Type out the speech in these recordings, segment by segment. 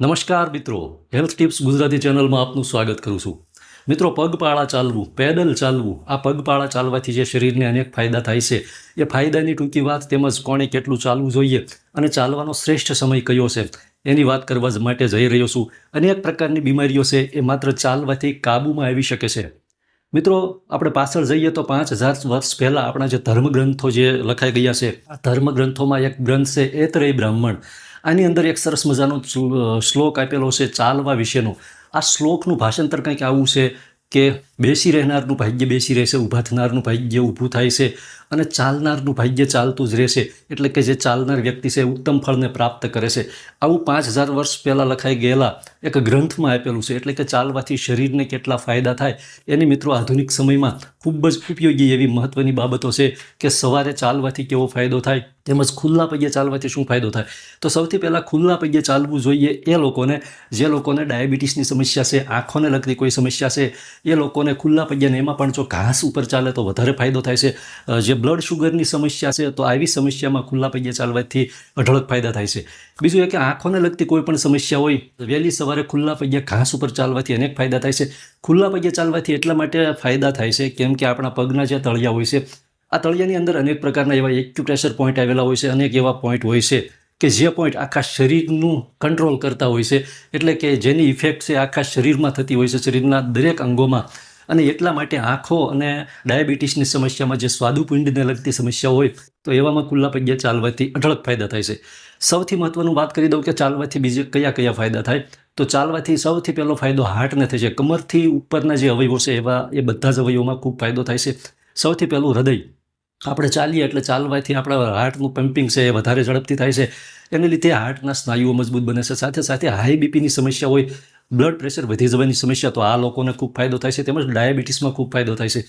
નમસ્કાર મિત્રો. Health tips Gujarati ચેનલમાં આપનું સ્વાગત કરું છું. મિત્રો, પગપાળા ચાલવું, પેડલ ચાલવું, આ પગપાળા ચાલવાથી જે શરીરને અનેક ફાયદા થાય છે, એ ફાયદાની ટૂંકી વાત તેમજ કોણે કેટલું ચાલવું જોઈએ અને ચાલવાનો શ્રેષ્ઠ સમય કયો છે, એની વાત કરવા માટે જઈ રહ્યો છું. અનેક પ્રકારની બીમારીઓ છે, એ માત્ર ચાલવાથી કાબૂમાં આવી શકે છે. મિત્રો, આપણે પાછળ જઈએ તો પાંચ હજાર વર્ષ પહેલાં આપણા જે ધર્મગ્રંથો જે લખાઈ ગયા છે, આ ધર્મગ્રંથોમાં એક ગ્રંથ છે, એતરેય બ્રાહ્મણ આની અંદર એક સરસ મજાનો શ્લોક આપેલો છે ચાલવા વિશેનો. આ શ્લોકનું ભાષાંતર કંઈક આવું છે કે બેસી રહેનારનું ભાગ્ય બેસી રહેશે, ઊભા થનારનું ભાગ્ય ઊભું થાય છે અને ચાલનારનું ભાગ્ય ચાલતું જ રહેશે. એટલે કે જે ચાલનાર વ્યક્તિ છે ઉત્તમ ફળને પ્રાપ્ત કરે છે. આવું પાંચ હજાર વર્ષ પહેલાં લખાઈ ગયેલા એક ગ્રંથમાં આપેલું છે. એટલે કે ચાલવાથી શરીરને કેટલા ફાયદા થાય. એની મિત્રો આધુનિક સમયમાં ખૂબ જ ઉપયોગી એવી મહત્ત્વની બાબતો છે કે સવારે ચાલવાથી કેવો ફાયદો થાય, તેમજ ખુલ્લા પગે ચાલવાથી શું ફાયદો થાય. તો સૌથી પહેલાં ખુલ્લા પગે ચાલવું જોઈએ એ લોકોને. જે લોકોને ડાયાબિટીસની સમસ્યા છે, આંખોને લગતી કોઈ સમસ્યા છે, એ લોકોને ખુલ્લા પગ્યાને એમાં પણ જો ઘાસ ઉપર ચાલે તો વધારે ફાયદો થાય છે. જે બ્લડ શુગરની સમસ્યા છે તો આવી સમસ્યામાં ખુલ્લા પગે ચાલવાથી અઢળક ફાયદા થાય છે. બીજું એ કે આંખોને લગતી કોઈ પણ સમસ્યા હોય વહેલી સવારે ખુલ્લા પગે ઘાસ ઉપર ચાલવાથી અનેક ફાયદા થાય છે. ખુલ્લા પગે ચાલવાથી એટલા માટે ફાયદા થાય છે કેમ કે આપણા પગના જે તળિયા હોય છે, આ તળિયાની અંદર અનેક પ્રકારના એવા એક્યુપ્રેશર પોઈન્ટ આવેલા હોય છે, અનેક એવા પોઈન્ટ હોય છે કે જે પોઈન્ટ આખા શરીરનું કંટ્રોલ કરતા હોય છે. એટલે કે જેની ઇફેક્ટ છે આખા શરીરમાં થતી હોય છે, શરીરના દરેક અંગોમાં. અને એટલા માટે આંખો અને ડાયાબિટીસની સમસ્યામાં જે સ્વાદુપિંડને લગતી સમસ્યા હોય, તો એવામાં ખુલ્લા પગે ચાલવાથી અઢળક ફાયદા થાય છે. સૌથી મહત્વનું વાત કરી દઉં કે ચાલવાથી બીજે કયા કયા ફાયદા થાય? તો ચાલવાથી સૌથી પહેલો ફાયદો હાર્ટને થાય છે કમરથી ઉપરના જે અવયવો છે, એવા એ બધા જ અવયવોમાં ખૂબ ફાયદો થાય છે. સૌથી પહેલું હૃદય. આપણે ચાલીએ એટલે ચાલવાથી આપણા હાર્ટનું પમ્પિંગ છે એ વધારે ઝડપથી થાય છે. એને લીધે હાર્ટના સ્નાયુઓ મજબૂત બને છે. સાથે સાથે હાઈ બીપીની સમસ્યા હોય બ્લડ પ્રેશર વધી જવાની સમસ્યા, તો આ લોકોને ખૂબ ફાયદો થાય છે. તેમજ ડાયાબિટીસમાં ખૂબ ફાયદો થાય છે.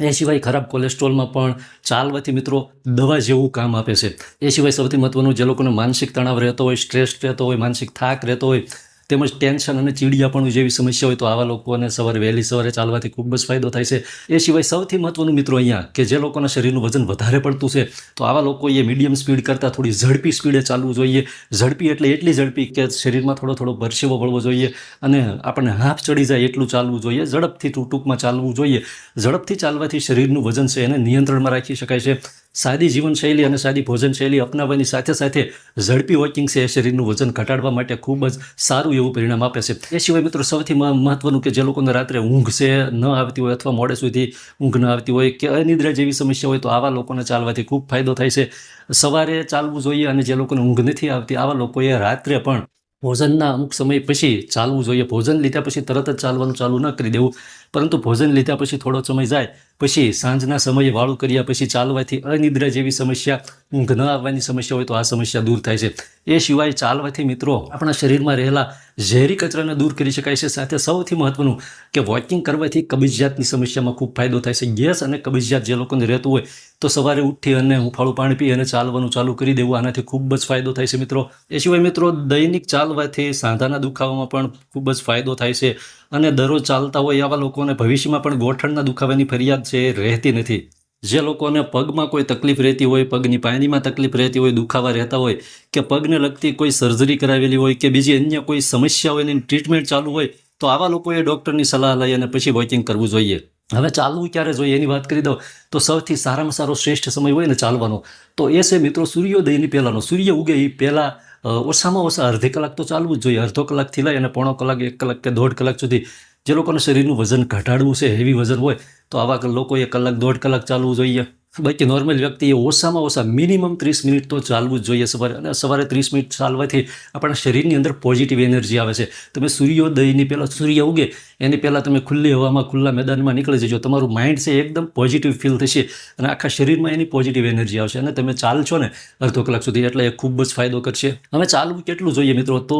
એ સિવાય ખરાબ કોલેસ્ટ્રોલમાં પણ ચાલવાથી મિત્રો દવા જેવું કામ આપે છે. એ સિવાય સૌથી મહત્વનું, જે લોકોને માનસિક તણાવ રહેતો હોય, સ્ટ્રેસ રહેતો હોય, માનસિક થાક રહેતો હોય તેમજ ટેન્શન અને ચીડિયાપણું જેવી સમસ્યા હોય તો આવા લોકોને સવારે વહેલી સવારે ચાલવાથી ખૂબ જ ફાયદો થાય છે. એ સિવાય સૌથી મહત્વનું મિત્રો અહીંયા કે જે લોકોના શરીરનું વજન વધારે પડતું છે, તો આવા લોકોએ મીડિયમ સ્પીડ કરતાં થોડી ઝડપી સ્પીડે ચાલવું જોઈએ. ઝડપી એટલે એટલી ઝડપી કે શરીરમાં થોડો થોડો પરસેવો વળવો જોઈએ અને આપણને હાફ ચડી જાય એટલું ચાલવું જોઈએ. ઝડપથી ટૂંકમાં ચાલવું જોઈએ. ઝડપથી ચાલવાથી શરીરનું વજન છે એને નિયંત્રણમાં રાખી શકાય છે. સાદી જીવનશૈલી અને સાદી ભોજનશૈલી અપનાવવાની સાથે સાથે ઝડપી વોકિંગ છે, એ શરીરનું વજન ઘટાડવા માટે ખૂબ જ સારું એવું પરિણામ આપે છે. એ સિવાય મિત્રો, સૌથી મહત્વનું કે જે લોકોને રાત્રે ઊંઘ છે, ન આવતી હોય અથવા મોડે સુધી ઊંઘ ન આવતી હોય કે અનિદ્રા જેવી સમસ્યા હોય તો આવા લોકોને ચાલવાથી ખૂબ ફાયદો થાય છે. સવારે ચાલવું જોઈએ અને જે લોકોને ઊંઘ નથી આવતી, આવા લોકોએ રાત્રે પણ ભોજનના અમુક સમય પછી ચાલવું જોઈએ. ભોજન લીધા પછી તરત જ ચાલવાનું ચાલુ ન કરી દેવું. પરંતુ ભોજન લીધા પછી થોડો સમય જાય, પછી સાંજના સમયે વાળું કર્યા પછી ચાલવાથી અનિદ્રા જેવી સમસ્યા, ઊંઘ ન આવવાની સમસ્યા હોય તો આ સમસ્યા દૂર થાય છે. એ સિવાય ચાલવાથી મિત્રો આપણા શરીરમાં રહેલા ઝેરી કચરાને દૂર કરી શકાય છે. સાથે સૌથી મહત્વનું કે વોકિંગ કરવાથી કબજિયાતની સમસ્યામાં ખૂબ ફાયદો થાય છે. ગેસ અને કબજિયાત જે લોકોને રહેતું હોય તો સવારે ઉઠી અને હુંફાળું પાણી પી અને ચાલવાનું ચાલુ કરી દેવું આનાથી ખૂબ જ ફાયદો થાય છે મિત્રો. એ સિવાય મિત્રો દૈનિક ચાલવાથી સાંધાના દુખાવામાં પણ ખૂબ જ ફાયદો થાય છે. અને દરરોજ ચાલતા હોય એવા લોકોને ભવિષ્યમાં પણ ગોઠણના દુખાવાની ફરિયાદ છે, રહેતી નથી. જે લોકોને પગમાં કોઈ તકલીફ રહેતી હોય, પગની પાયનીમાં તકલીફ રહેતી હોય, દુખાવા રહેતા હોય કે પગને લગતી કોઈ સર્જરી કરાવેલી હોય કે બીજી અન્ય કોઈ સમસ્યા હોય એની ટ્રીટમેન્ટ ચાલુ હોય, તો આવા લોકોએ ડૉક્ટરની સલાહ લઈ અને પછી વોકિંગ કરવું જોઈએ. હવે ચાલવું ક્યારે જોઈએ એની વાત કરી દો તો સૌથી સારામાં સારો શ્રેષ્ઠ સમય હોય ને ચાલવાનો. તો એ છે મિત્રો સૂર્યોદયની પહેલાંનો. સૂર્ય ઉગે એ પહેલાં ઓછામાં ઓછા અડધી કલાક તો ચાલવું જ જોઈએ. અડધો કલાકથી લઈ અને પોણો કલાક, એક કલાક કે દોઢ કલાક સુધી જે લોકોને શરીરનું વજન ઘટાડવું છે, હેવી વજન હોય, તો આવા લોકોએ કલાક દોઢ કલાક ચાલવું જોઈએ. બાકી નોર્મલ વ્યક્તિએ ઓછામાં ઓછા મિનિમમ ત્રીસ મિનિટ તો ચાલવું જ જોઈએ. સવારે અને સવારે ત્રીસ મિનિટ ચાલવાથી આપણા શરીરની અંદર પોઝિટિવ એનર્જી આવે છે. તમે સૂર્યોદયની પહેલાં સૂર્ય ઉગે, એની પહેલાં તમે ખુલ્લી હવામાં, ખુલ્લા મેદાનમાં નીકળી જજો. તમારું માઇન્ડ છે એકદમ પોઝિટિવ ફીલ થશે અને આખા શરીરમાં એની પોઝિટિવ એનર્જી આવશે. અને તમે ચાલશો ને અડધો કલાક સુધી, એટલે એ ખૂબ જ ફાયદો કરશે. હવે ચાલવું કેટલું જોઈએ મિત્રો? તો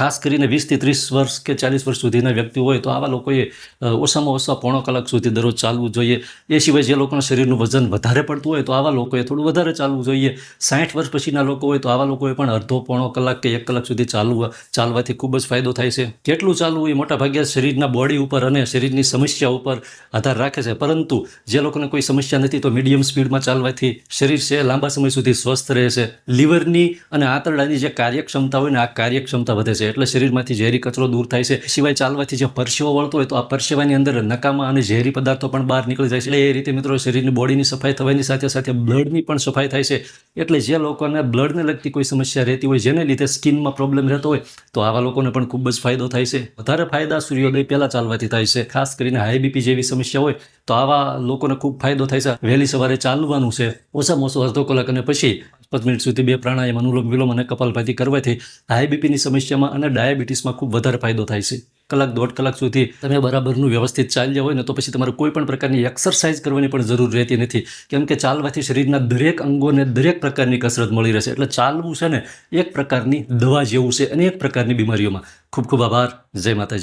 ખાસ કરીને વીસથી ત્રીસ વર્ષ કે ચાલીસ વર્ષ સુધીના વ્યક્તિ હોય તો આવા લોકોએ ઓછામાં ઓછા પોણો કલાક સુધી દરરોજ ચાલવું જોઈએ. એ સિવાય જે લોકોના શરીરનું વજન વધારે પડતું હોય તો આવા લોકોએ થોડું વધારે ચાલવું જોઈએ. સાઠ વર્ષ પછીના લોકો હોય તો આવા લોકોએ પણ અડધો પોણો કલાક કે એક કલાક સુધી ચાલવું, ચાલવાથી ખૂબ જ ફાયદો થાય છે. કેટલું ચાલવું એ મોટા ભાગે શરીરના બોડી ઉપર અને શરીરની સમસ્યા ઉપર આધાર રાખે છે. પરંતુ જે લોકોને કોઈ સમસ્યા નથી તો મીડિયમ સ્પીડમાં ચાલવાથી શરીર છે લાંબા સમય સુધી સ્વસ્થ રહે છે. લીવરની અને આંતરડાની જે કાર્યક્ષમતા હોય ને આ કાર્યક્ષમતા વધે છે. એટલે શરીરમાંથી ઝેરી કચરો દૂર થાય છે. સિવાય ચાલવાથી જે પરસેવો વળતો હોય તો આ પરસેવાની અંદર નકામા અને ઝેરી પદાર્થો પણ બહાર નીકળી જાય છે. એટલે એ રીતે મિત્રો શરીરની બોડીની સફાઈ થવાની સાથે સાથે બ્લડની પણ સફાઈ થાય છે. એટલે જે લોકોને બ્લડને લગતી કોઈ સમસ્યા રહેતી હોય, જેને લીધે સ્કિનમાં પ્રોબ્લેમ રહેતો હોય, તો આવા લોકોને પણ ખૂબ જ ફાયદો થાય છે. વધારે ફાયદા સૂર્યોદય પહેલાં ચાલવાથી થાય છે. ખાસ કરીને હાઈ બીપી જેવી સમસ્યા હોય, તો આવા લોકોને ખૂબ ફાયદો થાય છે. વહેલી સવારે ચાલવાનું છે. ઓછામાં ઓછો અડધો કલાક અને પછી પાંચ મિનિટ સુધી બે પ્રાણાયામ, અનુલોમ વિલોમ અને કપાલભાતી કરવાથી હાઈ બીપીની સમસ્યામાં અને ડાયાબિટીસમાં ખૂબ વધારે ફાયદો થાય છે. કલાક દોઢ કલાક સુધી તમે બરાબરનું વ્યવસ્થિત ચાલ્યા હોય ને તો પછી તમારે કોઈ પણ પ્રકારની એક્સરસાઇઝ કરવાની પણ જરૂર રહેતી નથી. કેમ કે ચાલવાથી શરીરના દરેક અંગોને દરેક પ્રકારની કસરત મળી રહેશે. એટલે ચાલવું છે ને એક પ્રકારની દવા જેવું છે અને એક પ્રકારની બીમારીઓમાં. ખૂબ ખૂબ આભાર. જય માતાજી.